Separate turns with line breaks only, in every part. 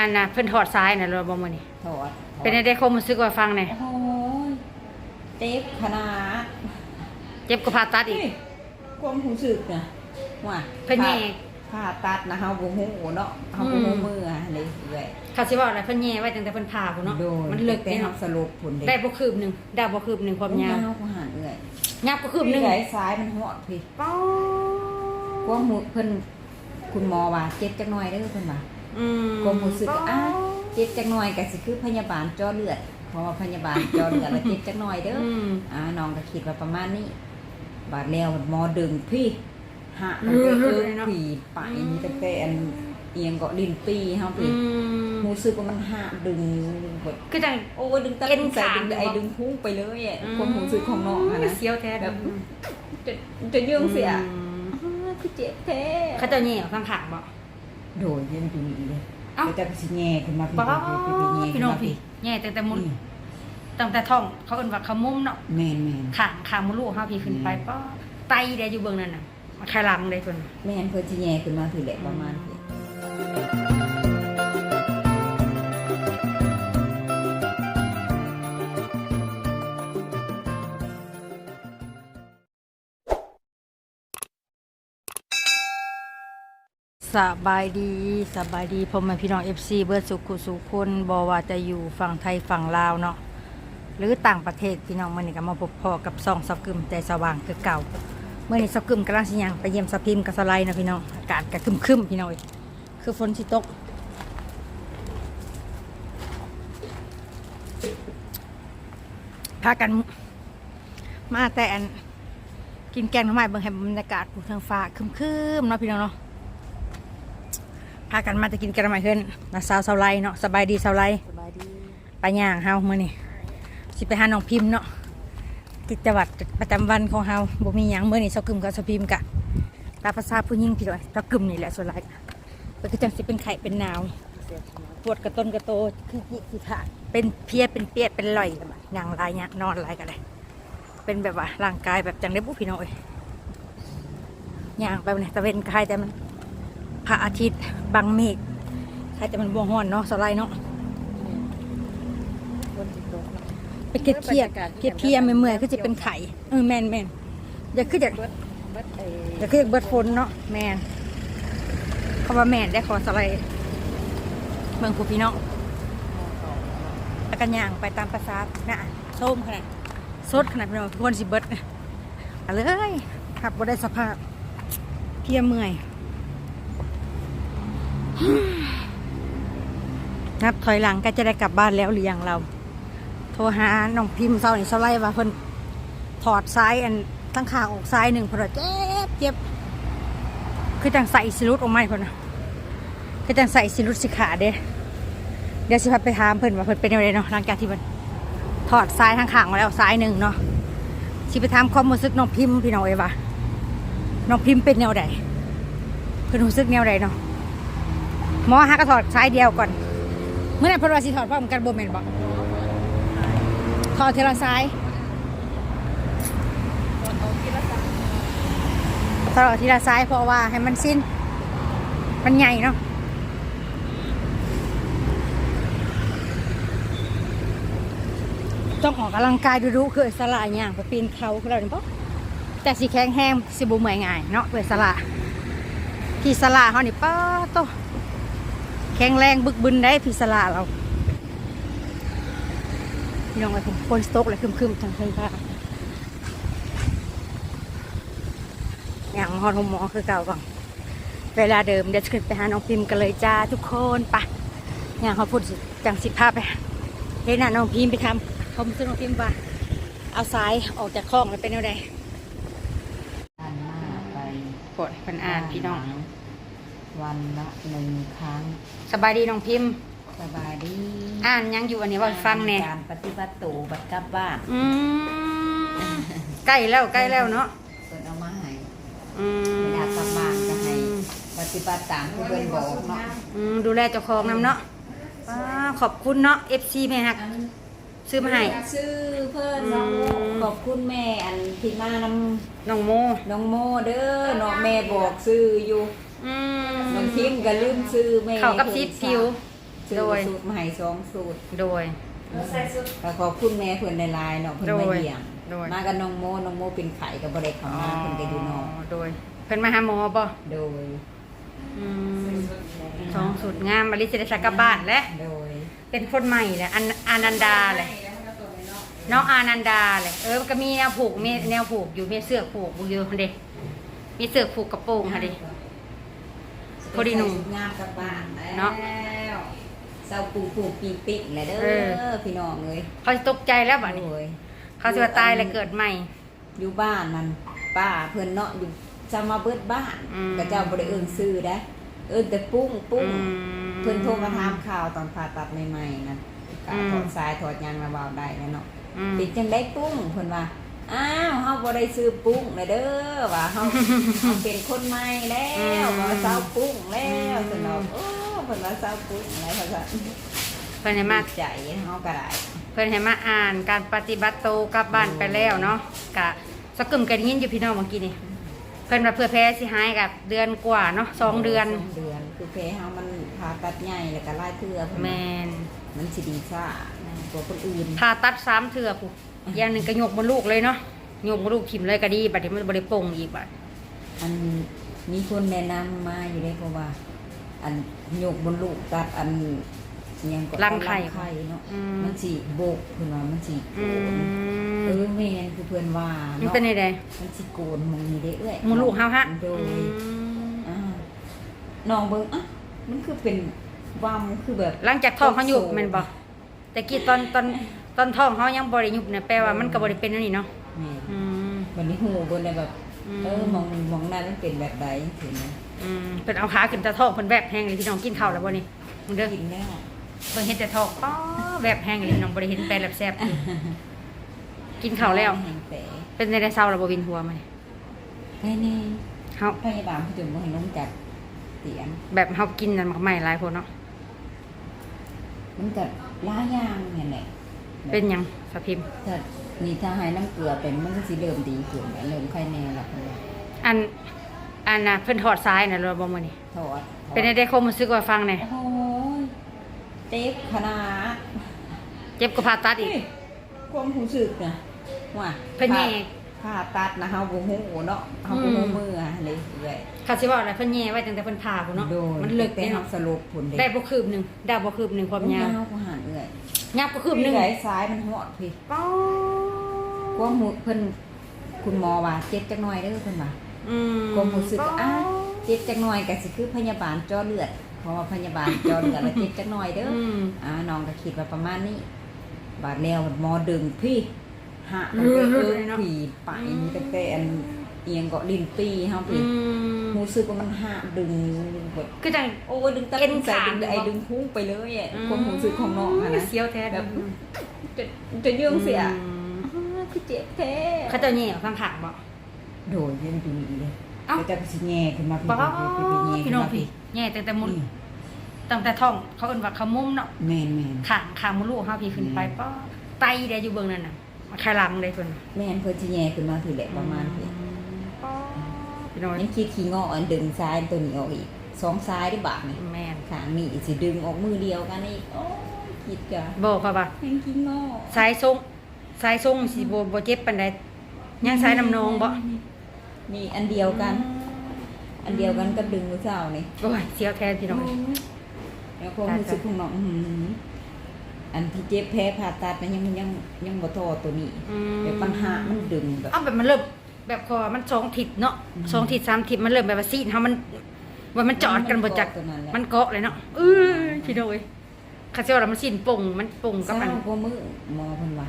อันน่ะเพิ่นถอดซ้ายน่ะเราบ่มื้อนี้
ถอด
เป็นได้ความรู้สึกว่าฟังแหน่
โอ้โหเจ็บขนาด
เจ็บก็ผ่าตัดอีก
เฮ้ยความรู้สึกนะว่า
เพิ่นแยก
ผ่าตัดนะเฮาบ่ฮู้เนาะเฮาบ่ฮู้มืออะนี่เอ้ย
เขาสิว่าอะไรเพิ่นแย่ไว้ตั้งแต่เพิ่นผ่าพุ่นเนาะ
โดย
มันลึก
แต่
นี่
เฮา
เนาะ
สลบพุ่นเด้
ได้บ่คืบหนึงได้บ่คืบหนึงความยาว
ก็หันเอ้ย
ยาวก็คืบหนึง
ไหลซ้ายมันฮอดพี่
ป๊อ
ความรู้เพิ่นคุณหมอว่าเจ็บจักหน่อยเด้อเพิ่นว่า
อืม
ความรู้สึกอะเจ็บจักหน่อยก็สิคือพยาบาลเจาะเลือดเพราะว่าพยาบาลเจาะเลือดแล้วเจ็บจักหน่อยเด้ออ
อืม
อ่าน้องก็คิดว่าประมาณนี้ บาดแล้วหมอดึงพี่หะ
เอ
มัน
อ
ก็เออ
เนาะ
ผีไปนี่ตั้งแต่อันเอียงเกาะลิ้นปีเฮา
อื
พี่
ม
รู้สึกว่ามันหะดึงแบบ
คือจัง
โอ้ยดึงตะ
เอ็น
ใส่
ขา
ดึง
ดึง
ไอ้
บ่
ดึงพุ่งไปเลยอะความรู้สึกของน้องอะนะ
เสียวแท้
แบ
แบบบ
จะจะยื่งเสีย
อืม
อ้าคือเจ็บแท้
เขาเจะแย่ข้างขางบ่
โดยยังอยู่นี่เลย
เอ้า
เดี๋ยวจะสิแง่ขึ้นมาพี่
ป๊อ
พี่พี่พี่แง่
พี่
ขึ้น
น้อง
มา
พี่
พี่
แย่ตั้งแต่มุน
นี่
ตั้งแต่ท้องเขาเอิ้นว่าเขามุมเนาะ
แม่นแม่น
ขางขางมดลูกเฮาพี่ขึ้นไปป๊อไตได้อยู่เบื้องนั้นน่ะมาคายหลังเลยเพิ่น
แม่นเพื่อสิแง่ขึ้นมาพี่แหละประมาณพี่
สบายดีสบายดีพ่อแม่พี่น้อง FC เบิดสุขุสุคนบ่ว่าจะอยู่ฝั่งไทยฝั่งลาวเนาะหรือต่างประเทศพี่น้องมื้อนี้ก็มาพบพอกับซองสับกึมใจสว่างคือเก่าเมื่อนี้สับกึมกำลังสิยังไปเยี่ยมสะพิมกับสไลด์นะพี่น้องอากาศก็ครึมพี่น้องเอ้ยคือฝนสิตกพากันมาแต่อันกินแกงหน้ำไมเบิ่งให้บรรยากาศภูทางฟ้าครึมๆเนาะพี่น้องเนาะ พากันมาจะกินแกงหน้ำไม้เพิ่นนะสาวสาวไลเนาะสบายดีสาวไล
สบายดี
ไปย่างเฮามื้อนี้สิไปหาน้องพิมพ์เนาะกิจวัตรประจำวันของเฮาบ่มีหยังมื้อนี้เซากึมกับเซาพิมพ์กะตามภาษาผู้หญิงพี่น้อยเซากึมนี่แหละส่วนหลายก็คือจังสิเป็นไข้เป็นหนาวปวดกระต้นกระโตคือจิสิขาดเป็นเพลียเป็นเปียเป็นลอยกันมานั่งหลายเนี่ยนอนหลายกันเลยเป็นแบบว่าร่างกายแบบจังได้บุพี่น้อยย่างไปเนี่ยตะเวนกายแต่มันพ ระอาทิตย์บังเมฆใครแต่มันบวงห้อนเนาะสไลด์เนาะ
เป็
นเครียดเครียดเครียดเพียเมื่อยๆคือจะเป็นไข่เออแมนแมนอย่าคืออยาก
เบิดเบิดไอ้
อย่าคือยากเบิดฝนเนาะแมนเขาว่าแมนได้ขอสไลด์เมืองผู้พี่น้องกันย่างไปตามภาษาน่ะส้มขนาดสดขนาดพี่น้องควรสิเบิดเอาเลยขับบ่ได้สภาพเพียเมื่อย นับถอยหลังก็จะได้กลับบ้านแล้วหรือยังเรา โทรหาน้องพิมพ์เศร้านี่เศร้าไล่ว่าเพิ่นถอดซ้ายอันทั้งขางออกซ้ายหนึ่งเพนว่าเจ็บเจ็บคือจังใส่สิรุดออกไมาเพิ่นนะคือจังใส่สิรุดสิขาเด้เดี๋ยวสิพาไปถามเพิ่นว่าเพิ่นเป็นยังไงเนาะหลังจากที่เพิ่นถอดซ้ายทั้งขางมาแล้วซ้ายหนึ่งเนาะสิไปถามความรู้สึกน้องพิมพ์พี่น้องเอว่าน้องพิมพ์เป็นแนวใดเพิ่นรู้สึกแนวใดเนาะ หมอหากระถอดซ้ายเดียวก่อน เมื่อนั้นพิ่นว่าสิถอดพร้อมกันบ่แม่นบ่ถอดเทละซ้ายถอดทีละซ้ายเพราะว่าให้มันสิ้น มันใหญ่เนาะต้องออกกำลังกายดูๆคือสละอย่างไปปีนเขาเราเนี่ยปะแต่สีแข็งแห้งสิบุเมื่อยง่ายเนาะเพื่อสละพี่สละเขานี่ป้าโต ข็งแรงบึกบึนได้พี่สละเราพี่น้องไอ้ผมคนสโต๊กเลยคึมๆทางเพิ่นค่ะอย่างฮอนหมอคือเก่าก่อนเวลาเดิมเดี๋ยวจะขึ้นไปหาน้องพิมพ์กันเลยจ้าทุกคนไปะอย่างเขาพูดสิจังสิภาพไปเห็นน่ะน้องพิมพ์ไปทำเขาซื้อน้องพิมพ์ว่าเอาสายออกจากคลองแล้วเป็นยังไง
อ่านมาไป
ปวดเป็นอ่านพี่น้อง
วันละหนึ่งครั้ง
สบายดีน้องพิมพ์
สบายดี
อ่านยังอยู่อันนี้ว่าให้ฟังแน่
การปฏิบัติตัวบัดกลับบ้าน
อืมใกล้แล้วใกล้แล้วเนาะ
เพิ่นเอามาให้
อืม
เวลากลับบ้านก็ให้ปฏิบัติตามที่เพิ่นบอกเนาะ
อืมดูแลเจ้าของนำเนาะว้าขอบคุณเนาะ FC แม่ฮักซื้อมาให้
ซื้อเพิ่น
อืม
ขอบคุณแม่อันที่มาน
น้องโมำ
น้องโมเด้อน้องแม่บอกซื้ออยู่
อืม
น้องทิมก็ลืมซื้อแม่
เข้ากับซิปผิว
ซซื้อ
โดย
สูตรมาให้สองสูตร
โดย
ก็ขอบคุณแม่เพิ่นในไลน์เนาะเพิ่น
โด
มายเยี่ยม
โดย
มากับน้องโมน้องโมเป็นไข่กับบ่ได้เข้ามาเพิ่นก็อยู่นอก
โดย เพิ่นมาหาหมอบ่
โดย
อืมสองสุดงามมาริจะได้สักกลับบ้านและ
โดย
เป็นคนใหม่แหละอันอานันดาเลยน้องอานันดาเลยเออมันก็มีแนวผูกมีแนวผูกอยู่มีเสื้อผูกอยู่เด็กมีเสื้อผูกกระโปรงค่ะเด็ พอดีหนุ่ม
ใส่ชุงามกลับบ้าน
เนาะ
แล้วเศร้าปูปูปีปิกแหละเด้
เออ
อพี่น้องเอ้ย
เขาจะตกใจแล้วบัดนี้
โอ้ย
เขาจะว่าตายแล้วเกิดใหม่
อยู่บ้านนั่นป้าเพิ่นเนาะอยู่จะมาเบิดบ้าน
อืม
ก็เจ้าบ่ได้เอิ้นซื้อได้เอิ้นแต่ปุ้งปุ้ง
อืม
เพิ่นโทรมาถามข่าวตอนผ่าตัดใหม่ๆนั่นกา
อืม
ถอดสายถอดยางระเบาได้แล้วเนาะ
อืม
เป็นจังได้ปุ้งเพิ่นว่า อ้าวเฮาบ่ได้ซื้อปุ้งเลยเด้อว่าเฮาเฮาเป็นคนใหม่แล้วว่าเซาปุ้งแล้วสนอกโอ้เพิ่นว่าเซาปุ้งแล้วเขาว่า
เพิ่นให้มา
ใจเฮาก็ได้
เพิ่นให้มาอ่านการปฏิบัติโตวกลับบ้านไปแล้วเนาะกะสกกึมกันยินอยู่พี่น้องเมื่อกี้นี่เพิ่นว่าเพื่อแพ้สิหายกับเดือนกว่าเนาะสองเดือน
สองเดือน คือเพเฮามันผ่าตัดใหญ่แล้วก็หลายเทื่อเพิ่น
แม
ว่านมันสิดีซ่าตัวคนอื่น
ผ่าตัดสามเถื่อผู้ อย่างหนึ่งก็ยกบนลูกเลยเนาะยกบนลูกทิมเลยก็ดีบัดนี้มันบริโป่งอีกบัด
อันมีคนแนะนำมาอยู่ได้เพราะว่า อันโยกบนลูกตัดอันอิหยังก็
รังไข่
ไข่เนาะ
อืม
มันสิโบกเพิ่นว่ามันสิโก
อื
น
ม
เออแม่นคือเพิ่นว่า
มัน
เนาะ
เป็นไงได
มันสิโกนมองนี่ได้เอ้ย
หมูลูกเฮาฮะ
โดย
อืม
อ่าน้องเบิ่งอะมันคือเป็นวามคือแบบ
หลังจากท้องเขายุบแม่นบ่แต่กี้ตอนตอนต อนท้องเขายังบริยุบเนี่ยแปลว่ามันก็บริเป็นอันนี้เนาะ
แม่
อืม
วันนี้หูเบิ่งได้แบบ
อืม
เออมองมองหน้ามันเป็นแบบใดเห็นไหม
อืมเป็นเอาขาขึ้นแต่ท้องเพิ่นแบบแห้งเลยพี่น้องกินข้าวแล้วบ่นี่มึงเด้อ
กินแล้ว
เพิ่นเห็นแต่ท้องป้อแบบแห้งเลยพี่น้องบ่ได้เห็นแปลนแบบแซ่บอยู่กินข้าวแล้ว
แห้งแต่
เป็นในได้เศร้าแล้วบ่วินหัวมานี่
แค่นี้
เฮา
พยาบาลเขาจะบ่ให้ลงจากเตียง
แบบเฮากินนั่นมันก็ไม่หลายคนเนาะ
มันก็หลายอย่างเนี่ยแหละ
เป็นหยังสะพิมพ์
ถ้านี่ถ้าให้น้ำเกลือเป็นมันก็สิเริ่มดีขึ้นแหละเริ่มไข้แน่ละเพิ่นว่า
อันอันน่ะเพิ่นถอดซ้ายน่ะเราบ่มื้อนี้
ถอดถอด
เป็นได้ความรู้สึกว่าฟังแหน่
โอ้ยเจ็บขนาด
เจ็บก็ผ่าตัดอีก
เฮ้ยความรู้สึกนะว่า
เพิ่นแย่
ผ่าตัดนะเฮาบ่ฮู้เนาะเฮาบ่ฮู้มืออะเลยเอ้ย
เขาสิว่าอะไรเพิ่นแย่ไว้ตั้งแต่เพิ่นผ่าพุ่นเนาะ
โดย
มันลึก
แต่
เด้
เฮา
เนาะ
สรุปผล
ได้บ่คืบหนึงได้บ่คืบหนึงความยาว
ก็หันเอ้ย
ยาวก็คืบหนึง
ไหลซ้ายมันฮอดพี่
ป้อ
ความหูเพิ่นคุณหมอว่าเจ็บจักหน่อยเด้อเพิ่นว่า
อืม
ความรู้สึกอ้า เจ็บจักหน่อยก็สิคือพยาบาลเจาะเลือดเพราะว่าพยาบาลเจาะเลือดแล้วเจ็บจักหน่อยเด้ออ
อืม
อ่าน้องก็คิดว่าประมาณนี้ บาดแล้วหมอดึงพี่หะ
อื
ตั้ง
ม
แต่เออ
เลยเนาะ
ผีไปตั้งแต่อัน เอียงเกาะลิ้นปีเฮา
อื
พี่
ม
รู้สึกว่ามันหะดึงแบบ
คือจัง
โอ้ยดึงตะ
เอ็น
ใส่
ขา
ดึง
ดึง
ไอ้
ออก
ดึงพุ่งไปเลยอะความรู้สึกของน้องอะนะ
เสียวแท้
แบบจะจะยื่งเสีย
อืม
อ้าคือเจ็บแท้
เขาเจะแย่ข้างขางบ่
โดยยังดูนี่เลย
เอ้า
แต่จะสิแง่ขึ้นมาพี่
ป้อ
พี่พี่พี่
พี่น้องพี่แย่ตั้งแต่มุนตั้งแต่ท้องเขาเอิ้นว่าเขามุมเนาะ
แมนแมน
ขางขางมดลูกเฮาพี่ขึ้นไป
อืม
ป้อไตเด้อยู่เบิ่งนั่นน่ะมาคายหลังเลยเพิ่น
แมนเพื่อสิแง่ขึ้นมาพี่แหละประมาณพี่
ป้อ พี่น้อง
ยังคิดขี้งออันดึงซ้ายตัวนี้ออกอีกสองซ้ายได้บาทนี่
แม่น
ขางนี่สิดึงออกมือเดียวกันอีกโอ้ยคิดจ้ะ
บอกเขาว่า
ยังขี้งอ
สายทรงสายทรงสิบ่บ่เจ็บปานใดยังสายน้ำนองบ่
นี่อันเดียวกัน อันเดียวกันกับดึงมือเจ้านี่
โอ้ยเสียวแทนพี่น้อง
แล้วความรู้สึกของน้องอื้อหืออันที่เจ็บแพ้ผ่าตัดนะยังยังยังบ่ทอตัวนี้
อืม
แต่ปัญหามันดึงแบบ
เอาแบบมันเริ่ม แบบคอมันสองทิศเนาะ
อืม
สองทิศสามทิศมันเริ่มแบบว่าซีดเฮามันว่ามันจอดกันบ่จัก
มันเกาะตัวนั้นแหละ
มันเกาะเลยเนาะเออพี่น้องเอ้ยคาสิว่าแล้วมันซีนป่งมันป่งกับ
เศ
อัน
ร้ากว่ามือหมอเพิ่นว่า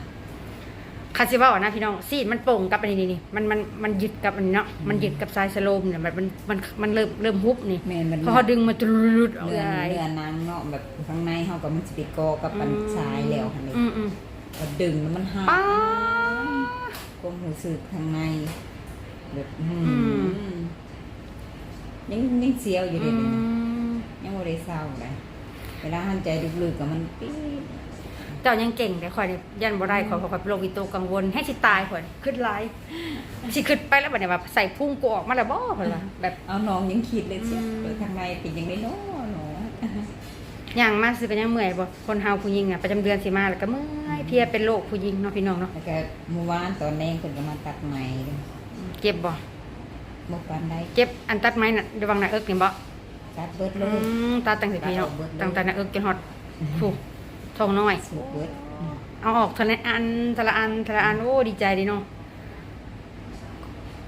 คาสิว่านะพี่น้องซีดมันป่งกับอันนี้นี่นี่มันมันมันยึดกับอันนี้เนาะมันยึดกับสายสโลมเนี่ยมันมันมันมันเริ่มเริ่มฮุบนี่
แม่นมัน
พอเขาดึงมาจุลุดออก
เนื้อ
ได้
เนื้อนางเนาะแบบข้างในเฮาก็มันสิไปกอกับปันทรายแล้วหั่นนี่
อืมอืม
ก็ดึงแล้วมันหา
ป้า
ความรู้สึกข้างใน แบบอื้อ
อื
หือ
ม
ยังยังเสียวอยู่
อื
เด้นี่
ม
ยังบ่ได้เศร้าเลยเวลาหันใจลึกๆก็มันปี๊ด
เจ้ายังเก่งแต่ข่อยเนี่ยยันบ่ได้ข่อยข่อยเป็นโรควิตกกังวลให้สิตายข่อยขึ้นไลายสิขึ้นไปแล้วบัดเนี่ยว่าใส่พุ่งกูออกมาแล้วบ่ข่อยว่าแบบ
เอาน้องยังคิดเลยเสีย
อืม
เออข้างในเป็นยังไงเนาะหนู
ย่างมาสิเป็นยังเมื่อยบ่คนเฮาผู้หญิงอะประจำเดือนสิมาแล้วก็เมื่อยเพลียเป็นโรคผู้หญิงเนาะพี่น้องเนาะ
แล้วก็เมื่อวานตอนแรงเพิ่นก็มาตัดใหม่ เด้อ
เจ็บบ่
บ่ปานใด
เจ็บอันตัดไม้น่ะระวังหน้าเอิกนี่บ่
ตัดเบิดเล
อื
ย
มตาตั้งแต่พี่เนาะตั้งแต่หน้าเอิกจนฮอดถูกท้องน้อย
สุดเบิดอืม
เอาออกทีละอันทีละอันทีละอันโอ้ดีใจดีเนาะ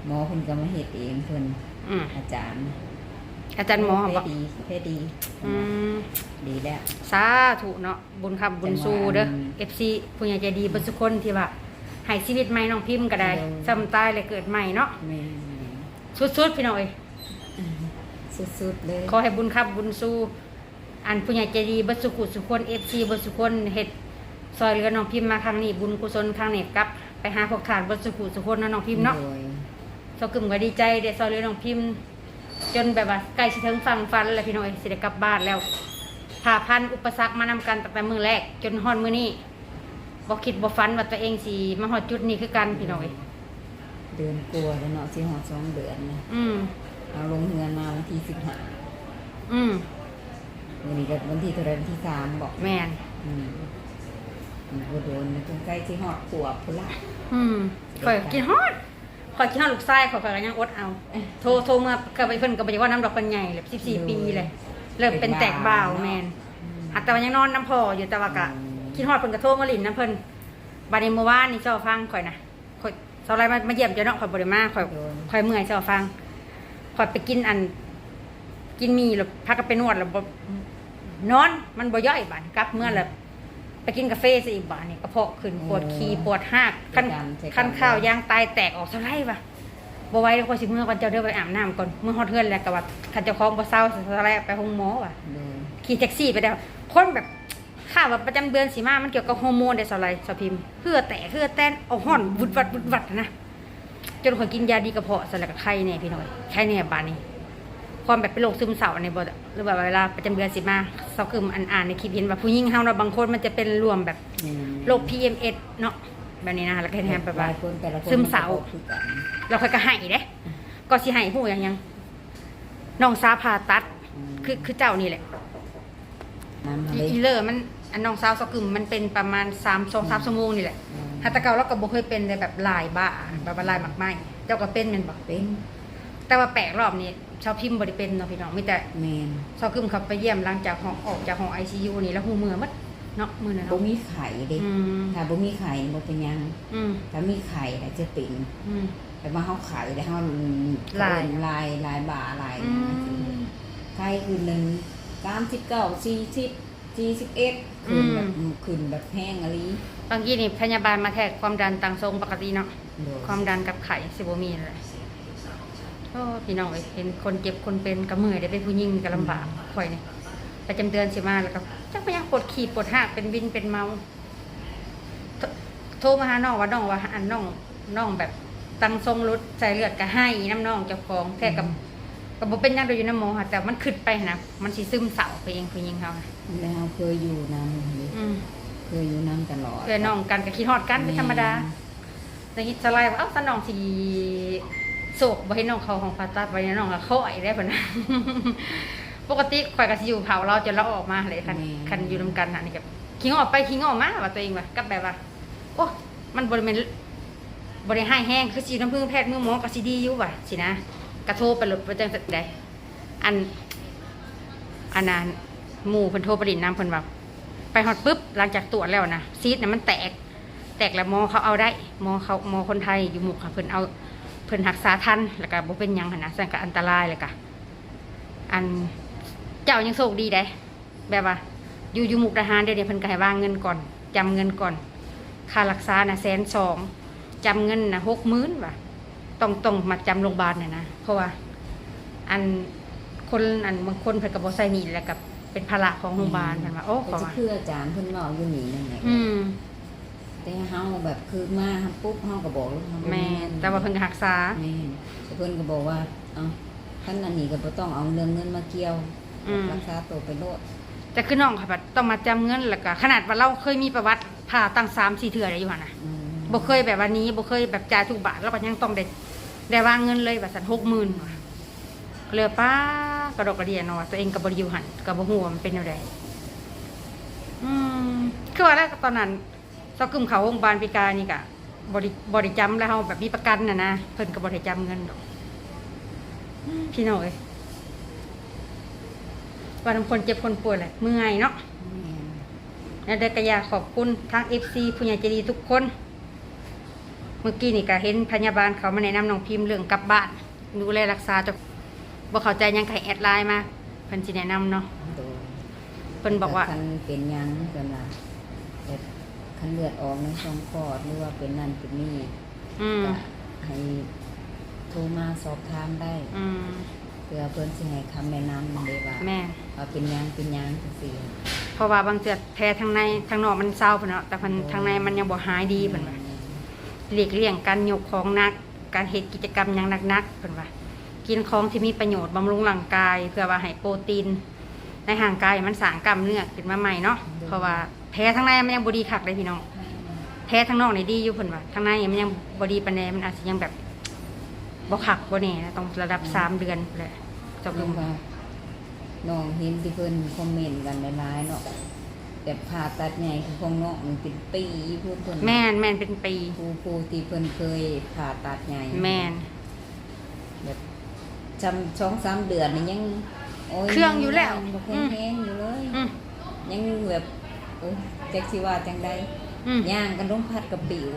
หมอเพิ่นก็มาเฮ็ดเองเพิ่น
อืม
อาจารย์
อาจารย์หมอ
เพ
บ่
ศดีเพศดี
อืม
ดีแล้ว
สาธุเนาะบุญคำบุญสู้เด้อ FC ผู้ใหญ่ใจดีเบ่ทุกคนที่ว่า ให้ชีวิตใหม่น้องพิมพ์ก็ได้ซ้ำตายเลยเกิดใหม่เนาะ
แม่
สุดๆพี่น้องเอ้ย
สุดๆเลย
ขอให้บุญครับบุญสู้อันผู้ใหญ่ใจดีเบัสุขุสุคนเอฟซีบัสุคนเฮ็ดซอยเรือน้องพิมพ์มาครั้งนี้บุญกุศลครั้งนี้กลับ ไปหาพวกทานบัสุขุสุคนเนาะน้องพิมพ์เนาะ
โดย
เซากึ่มก็ดีใจได้ซอยเรือน้องพิมพ์ จนแบบว่าใกล้สิถึงฝั่งฟันแล้วพี่น้องเอ้ยสิได้กลับบ้านแล้วผ่าพันอุปสรรคมานำกันตั้งแต่มื้อแรกจนฮอดมื้อนี้ บ่คิดบ่ฝันว่าตัวเองสิมาฮอดจุดนี้คือกันพี่น้องเอ้ย
เดือนกลัวาแล้วเนาะสิหอดสองเดือนนะ
อืม
เอาลงเฮือนมาวันที่สิบห้า
อืม
วันนี้ก็วันที่เท่าไหรวันที่สามบอก
แม่น
อืมมันก็โดนจนใกล้สิหอดขวบพุ่นละ
อืมข่อยกินฮอดข่อยกินฮอดลูกชายข่อยข่อยก็ยังอดเอา โทรโทรมาก็ไปเพิ่นก็บ่ได้ว่าน้ำดอกเพิ่นใหญ่เลย14 ปีเลย เริ่มเป็นแตกบ่าวแม่นอะแต่ว่ายังนอนน้ำพออยู่แต่ว่าก็ คิดฮอดเพิ่นก็โทรมาลิ้นน้ำเพิ่นบัดนี้เมื่อวานนี่เจ้าฟังข่อยนะข่อยเสาไรมามาเยี่ยมเจ้าเนาะข่อยบ่ได้มาข่อยข่อยเมื่อยเจ้าฟังข่อยไปกินอัน กินมีแล้วพักก็ไปนวดแล้วบ่นอน มันบ่ย่อยบาดกลับเมื่อแล้วไปกินกาแฟซะอีกบาดนี่กระเพาะขึ้นปวดขี้ปวดหากคันคันข้าวยางตายแตกออกเท่าไรวะบ่ไหว้แล้วก็สิเมื่อก่อนเจ้าเด้อไปอาบน้ำก่อนเมื่อฮอดเฮือนแล้วก็ว่าคันเจ้าของบ่เศร้าสิสลายไปห้องหมอว่ะ
โดย
ขี่แท็กซี่ไปแล้วคนแบบ ข้าวแบบประจำเดือนสิมา มันเกี่ยวกับฮอร์โมนได้สลายสาวพิมพ์เพื่อแตะเพื่อแต้นเอาห่อนวุดวัดวุดวัดนะจนข่อยกินยาดีกระเพาะสลักกับไข้แน่พี่น้อยไข้แน่บาดนี้ ความแบบเป็นโรคซึมเศร้าในบ่หรือแบบเวลาประจำเดือนสิมาเซาคืออันอ่านในคลิปเห็นว่าผู้หญิงเฮาเนาะบางคนมันจะเป็นรวมแบบ
อืม
โรค PMS เนาะแบบนี้นะแล้วก็แทนแบบ
ห
ว่า
ลายคนแต่ละคน
ซึมเศร้า
นก็บอกคือกัน
เราค่อยก็ให้เด้ก็สิให้หูอย่างยังน้องสาวผ่าตัด
ม
คือคือเจ้านี่แหละ
น้ำทะ
อี
เล
อีเลอร์มัน อันน้องสาวสกุลมันเป็นประมาณสามสองสามชั่วโมงนี่แหละฮัตตะเกาเราก็บ่เคยเป็นแต่แบบลายบ้าแบบลายมากไม่เจ้าก็เป็นแมันบอก
เป็น
แต่ว่าแปลกรอบนี้ชาวพิมพ์บริเป็นเนาะพี่น้องไม่แต่
เมน
ชาวกึมเขาไปเยี่ยมหลังจากห้องออกจากห้องไอซียูนี่แล้วหูมือมัดเนาะมือน่ะ
บ่มีไข่เด้
อืม
ถ้าบ่มีไข่บ่เป็นยัง
อืม
ถ้ามีไข่แล้จะเป็นแต่ว่าเขาไข่แต่เขา
ลาย
ลายลายบ่าลาย
อืม
ไข่คือหนึ่ง39 40 จีสิบเอ็ดขึ้นแบบขึ้นแบบแห้งอะไร
บางทีนี่พยาบาลมาแทกความดันต่างทรงปกติเนาะความดันกับไขสิบมีอะไรก็พี่น้องเห็นคนเจ็บคนเป็นกระเมื่อยได้เป็นผู้ยิ่งกระลำบากคอยเนี่ประจำเดือนสิมาแล้วก็จักพยางปวดขี่ปวดหักเป็นวินเป็นเมาโทรมาหาน้องว่าน้องว่าอันน้องน้องแบบตังทรงรถใส่เลือดกระให้น้ำน้องเจ้าของแท้กับกับบเป็นยังโดยอยู่น้ำโมค่ะแต่มันขึ้นไปนะมันชีซึมเสาไปเองผู้ยิงเขาค่
แล้วเคยอยู่น้ำเลย
อืม
เคยอยู่น้ำตลอด
เพื่อนน้องกันก็คิดฮอดกันเป็นธรรมดาแต่ฮิตสไลด์ว่าเอ้าตาน้องสิโศกบ่ให้น้องเขาของผ่าตัดไว้น้องก็เข้าไอ้ได้เพิ่นนะ ปกติข่อยก็สิอยู่เผาเราจนเราออกมาเลยคันคันอยู่นํกันน่ะนี่ก็คิงออกไปคิงออกมาว่าตัวเองว่ากับแบบว่า โอ้มันบ่ได้แม่นบ่ได้ให้แห้งคือสิน้ำพึ่งแพทย์มือหมอก็สิดีอยู่ว่ะสินะกระโทรไปหลดว่าจังไดอันอันนั้น หมู่เพิ่นโทรไปดินน้ำเพิ่นว่าไปฮอดปุ๊บหลังจากตรวจแล้วนะซีดน่ะมันแตก แตกแล้วหมอเขาเอาได้หมอเขาหมอคนไทยอยู่หมุกค่ะเพิ่นเอาเพิ่นรักษาทันแล้วก็บ่เป็นยังหันนะสั่นก็อันตรายเลยก็อันเจ้ายังโชคดีได้แบบว่าอยู่อยู่มุกดาหารเดี๋ยวนี้เพิ่นก็ให้วางเงินก่อนจำเงินก่อน ค่ารักษาน่ะแสนสองจำเงินน่ะหกหมื่นว่ะต้องต้องมาจำโรงพยาบาลน่ะนะเพราะว่าอันคนอันบางคนเพิ่นก็บ่ใส่หนี้แล้วก็ เป็นภาระของโรงพยาบาลเพิ่นว่าโอ้
ก็
ขอ
จะ
ว่า
คืออาจารย์เพิ่นบอกอยู่นี่นั่นแหละ
อืม
แต่เฮาแบบคือมาปุ๊บเฮาก็บอกลูกเฮาบ่
แม่นแต่ว่าเพิ่นก็รักษา
แม่นแต่เพิ่นก็บอกว่า เอ้าท่านอันนี้ก็บ่ต้องเอาเรื่องเงินมาเกี่ยว
อืม
รักษาตัวไปโลด
แต่คือน้องค่ะแบบต้องมาจำเงินแล้วก็ขนาดว่าเราเคยมีประวัติผ่าตั้งสามสี่เถื่อได้อยู่หั่นนะ
อืม
บ่เคยแบบวันนี้บ่เคยแบบจ่ายทุกบาทแล้วก็ยังต้องได้ได้วางเงินเลยแบบสันหกหมื่นเหลือป้า กระดกกระเดียนาะตัวเองกับบริยูหันกับบ่ฮู้ว่ามันเป็นอะไรอืมคือว่าแล้วตอนนั้นเซากึมเขาโรงพยาบาลปีกายนี่กะบริบริจำแล้วเฮาแบบมีประกันน่ะนะเพิ่นก็บริจำเงินดอกพี่น้อยว่าทำคนเจ็บคนป่วยแหละเมื่อยเนาะ
แม่น
แล้วเด็กยาขอบคุณทั้ง FC ผู้ใหญ่ใจดีทุกคน เมื่อกี้นี่ก็เห็นพยาบาลเขามาแนะนำน้องพิมพ์เรื่องกลับบ้านดูแลรักษาจ้า บ่เข้าใจหยังไขแอดไลน์มาเพิ่นสิแนะนำเนาะ
โดย
เพิ่นบอกว่า
คันเป็นหยังเพิ่นว่าแบบคันเลือดออกในช่องคลอดหรือว่าเป็นนั่นเป็นนี่
อืม
ก็ให้โทรมาสอบถามได้
อืม
เพื่อเพิ่นสิให้คำแนะนำมันได้ว่า
แม่
ว่าเป็นหยังเป็นหยังจังซี่
เพราะว่าบางเทื่อแพ้ทางในทางนอกมันเศร้าเพิ่นเนาะแต่เพิ่นทางในมันยังบ่หายดีเพิ่นว่า หลีกเลี่ยงการยกของหนัก การเฮ็ดกิจกรรมหยังหนักๆเพิ่นว่า กินของที่มีประโยชน์บำรุงร่างกาย เพื่อว่าให้โปรตีน ในห่างกายมันสร้างกล้ามเนื้อขึ้นมาใหม่เนาะเพราะว่าแพ้ทางในมันยังบ่ดีคักเลยพี่น้องแพ้ทางนอกนี่ดีอยู่เพิ่นว่าทางในมันยังบ่ดีปานใดมันอาจสิยังแบบบ่คักบ่แน่นะต้องระดับสามเดือนแหละจบล
เพิ่
ง
นว่าน้องเห็นที่เพิ่นคอมเมนต์กันหลายๆเนาะแบบผ่าตัดใหญ่คือของน้องมันเป็นปีเพิ่นเพิ่น
แม่นแม่นเป็นปี
ครูครูที่เพิ่นเคยผ่าตัดใหญ่
แม่น
แบบ จำสองสามเดือนนี่ยังโอ้ย
เครื่องอยู่แล้ว
บ่แข็งแรงอยู่เลย
อืม
ยังแบบโอ้ยจักสิว่าจังใด
อืม
ย่างกันล้มพัดกับปิว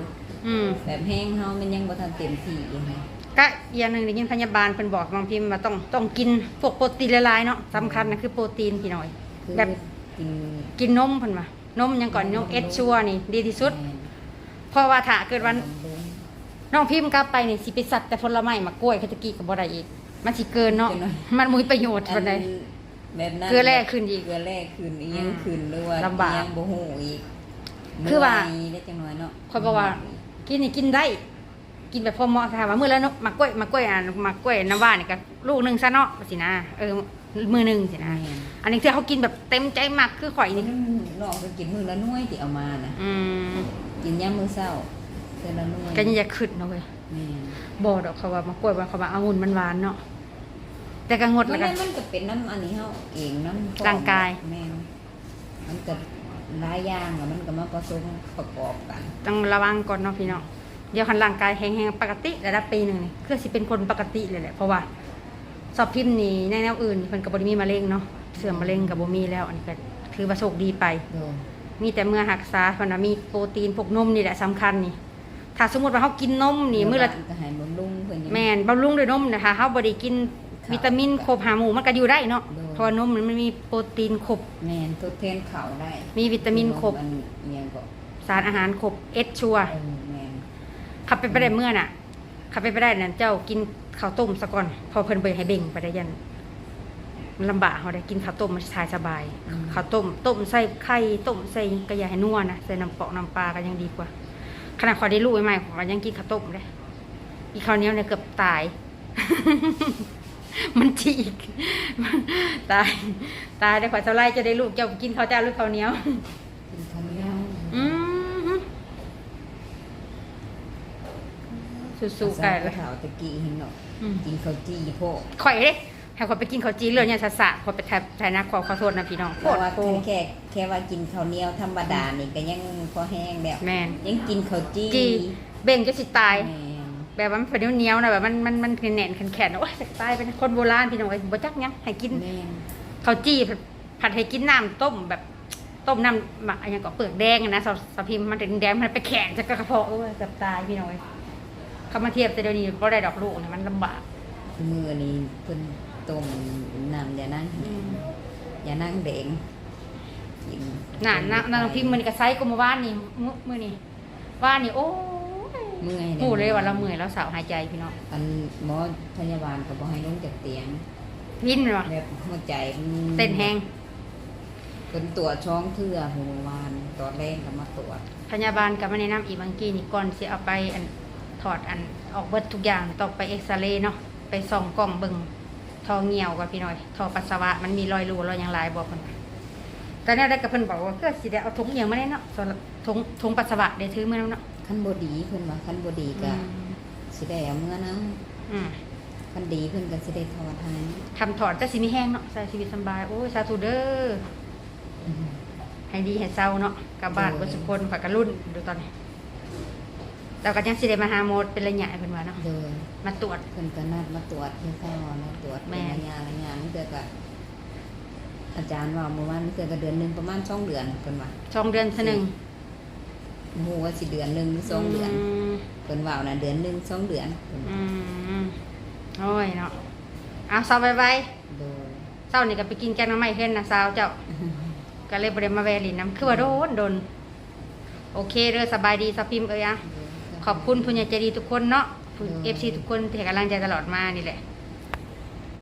อืม
แบบแห้งเฮามันยังบ่ทันเต็มที่อยู่ไง
ก็อีกอย่างหนึ่งได้ยินพยาบาลเพิ่นบอกบางพิมพ์ว่าต้องต้องกินพวกโปรตีนละลายๆเนาะสำคัญนะคือโปรตีนพี่น้อย
คือ
แบบ
กิน
กินนมเพิ่นว่านมหยังก่อนนมเอสชัวนี่ดีที่สุด
แม่น
เพราะว่าถ้าเกิดวัน
บำรุง
น้องพิมพ์กลับไปนี่สิไปสัตว์แต่ผลไม้มากล้วยเขาตะกี้ก็บ่ได้อีก มันสิเกินเนาะ มันมุ้ยประโยชน์
อั
ปานใด
แบบนั้น
เกลือแร่ขึ้นอีก
เกลือแร่ขึ้นอีหยัง
อืม
ขึ้นหรือว่า
ลำบาก
อีหยังบ่ฮู้อีก
คือว่า
เมื่ยได้จังน้อยเนาะ
เขาบอกว่า กินนี่กินได้ กินแบบพอเหมาะค่ะว่ามื้อละเนาะมากล้วยมากล้วยอะมากล้วยน้ำหวานนี่ก็ลูกหนึงซะเนาะว่าสินะ เออ มือหนึงสินะ
แม่น
อันนี้ที่เขากินแบบเต็มใจมากคือข่อย
อัน
นี่
นี้น้องก็กินมื้อละหน่วยที่เอามาน่ะ
อืม
กินยามมื้อเช้าเทื่อละหน่วย
ก็ยังจะขึ้นเนาะเว้ย
แม่น
บอดอกเขาว่ามากล้วยว่าเขาว่าองุ่นมันหวานเนาะ แต่ก็งด
มั
แล้ว
น
กัน
มันก็เป็นน้ำอันนี้เฮาเองน้ำ
ร่างกาย
แม่นมันก็หลายอย่างแล้วมันก็มาผสมประกอบกัน
ต้องระวังก่อนเนาะพี่น้องเดี๋ยวคันร่างกายแห้งๆปกติระดับปีหนึ่งนี่คือสิเป็นคนปกติเลยแหละเพราะว่า สอบพิมพ์นี่ในแนวอื่นเพิ่นก็บ่ได้มีมะเร็งเนาะเสื่อมมะเร็งก็บ่มีแล้ว อันนี้ก็ถือว่าโชคดีไป
โดย
มีแต่เมื่อรักษาเพิ่นน่ะมีโปรตีนพวกนมนี่แหละสำคัญนี่ ถ้าสมมุติว่าเฮากินนมนี่มื้อละ
ก็ให้บำรุงเพิ่นอยู่
แม่นบำรุงด้วยนมนะคะเฮาบ่ได้กิน วิตามินครบหาหมู่มันก็อยู่ได้เนาะ
โดย
เพราะว่านมมันมีโปรตีนครบ
แม่นทดแทนข้าวได้
มีวิตามินครบ
อันอิหยังก็
สารอาหารครบเอสชัว
เออแม่น
ขับไปไปได้เมื่อน่ะขับไปไปได้นั่นเจ้ากินข้าวต้มซะก่อน พอเพิ่นเบิ่งให้เบ่งไปได้ยันมันลำบากเขาได้กินข้าวต้มมันทายสบายข้าวต้มต้มใส่ไข่ต้มใส่กระยาให้นัวนะใส่น้ำเปาะน้ำปลาก็ยังดีกว่า ขนาดขอยได้ลูกใหม่ๆผมก็ยังกินข้าวต้มเลยอีกข้าวเหนียวเนี่ยเกือบตาย มันฉีกตาย ตายได้ขอยเท่าไรจะได้ลูกเจ้ากินข้าวเจ้าหรือข้าวเหนียว
กินข้าวเหนียว
อืมสู้ๆกัน
เล
เลยย
ข้าวตะกี้เห็นเนาะ
อืม
กินข้าวจี้โพก
ข่อยเด้ให้ข่อยไปกินข้าวจีเรื่องเนี่ยสะสะข่อยไปแทบแทนนะขอขอโทษนะพี่น้องโค
เพราะ
ตร
ว่า
โค
แค่แค่แค่ว่ากินข้าวเหนียวธรรมดานี่ก็ยังพอแห้งแล้ว
แม่น
ยังกินข้าวจี้
จีเบ่งจะสิตาย
แม่น
แบบว่ามันเป็นเหนียวๆนะแบบมันมันมันแน่นๆแข็งๆนะโอ้ยจะตายเป็นคนโบราณพี่น้องไอ้ยบ่จักหยังให้กิน
แม่น
ข้าวจีผัดผัดให้กินน้ำต้มแบบต้มน้ำหมักอะไรอย่างก็เปลือกแดงอะนะสสพิมพ์มันเป็นแดงมันไปแข็งจะกระเพาะโอ้ยเกับตายพี่น้องเอ้ยเขามาเทียบแต่เดี๋ยวนี้บ่ได้ดอกลูกเนี่ยมันลำบาก
มือนี่เพิ่นต้มน้ำอย่านั่งอย่านั่งแดงกิน
น่ะนะนางพิมพ์มันก็ไซส์ก็มาว่านนี่มื้อมื้อนี่ว่านนี่โอ้ย
เมื่อย
พูดเลยว่าเราเมื่อยแล้วสาวหายใจพี่น้อง
อันหมอพยาบาลก็บอกให้ลงจากเตียง
พินเหรอ
แบบหัวใจมัน
เต้นแหง
เป็นตรวจช่องเทื่อหัววานตอนแรกก็มาตรวจ
พยาบาลก็มาแนะนำอีกบางกี้นี่ก่อนสิเอาไปอันถอดอันออกเบิดทุกอย่างต้องไปเอ็กซเรย์เนาะไปส่องกล้องเบิ่งทอเหี่ยวกับพี่น้อยทอปัสสาวะมันมีรอยรูรอยหยังหลายบอกเพิ่นแต่เนี่ยได้กับเพิ่นบอกว่าก็สิได้เอาถุงเหี่ยวมาได้เนาะสำหรับถุงถุงปัสสาวะได้ถือมื้อนั้นเนาะ
ขั้นบดีเพิ่นว่าขั้นบดีก็
อืม
สิได้เอาเมื่อนั้น
อืม
ขั้นดีเพิ่นก็สิได้ถอดให้
ทำถอดแต่สิมีแห้งเนาะใส่ชีวิตสำบายโอ้ยสาธุเด้อให้ดีให้เศร้าเนาะกลับบ้าน
โดย
เบ่สุคนฝากกันรุ่นดูตอนนี้แต่ก็ยังสิได้มาหาโมดเป็นระยะเพิ่นว่าเนาะ
โดย
มาตรวจ
เพิ่นก็นัดมาตรวจที่เข้ามาตรวจ
แม่
เป็นระยะระยะนี่เดือก็อาจารย์ว่าเมื่อวานนี่เดือก็เดือนหนึงประมาณ2เดือนเพิ่นว่า
ช่องเดือนเท่านึง
หมู่ว่าสิเดือนหนึงหรือสองเดือน
ม
เพิ่นว่าน่ะเดือนหนึงสองเดือนเพิ่นว่า
อืมโอ้ยเนาะเอาเศร้าไปไว้
โดย
เศร้านี่ก็ไปกินแกงหน้ำไม้เพื่อนนะสาวเจ้าก็เลยบริมาแวลินน้ำคือว่าโดนโดนโอเคเด้อสบายดีสพิมพ์เอ้ยอะขอบคุณผู้ใหญ่ใจดีทุกคนเนาะเอฟซีทุกคนที่ให้กำลังใจตลอดมานี่แหละ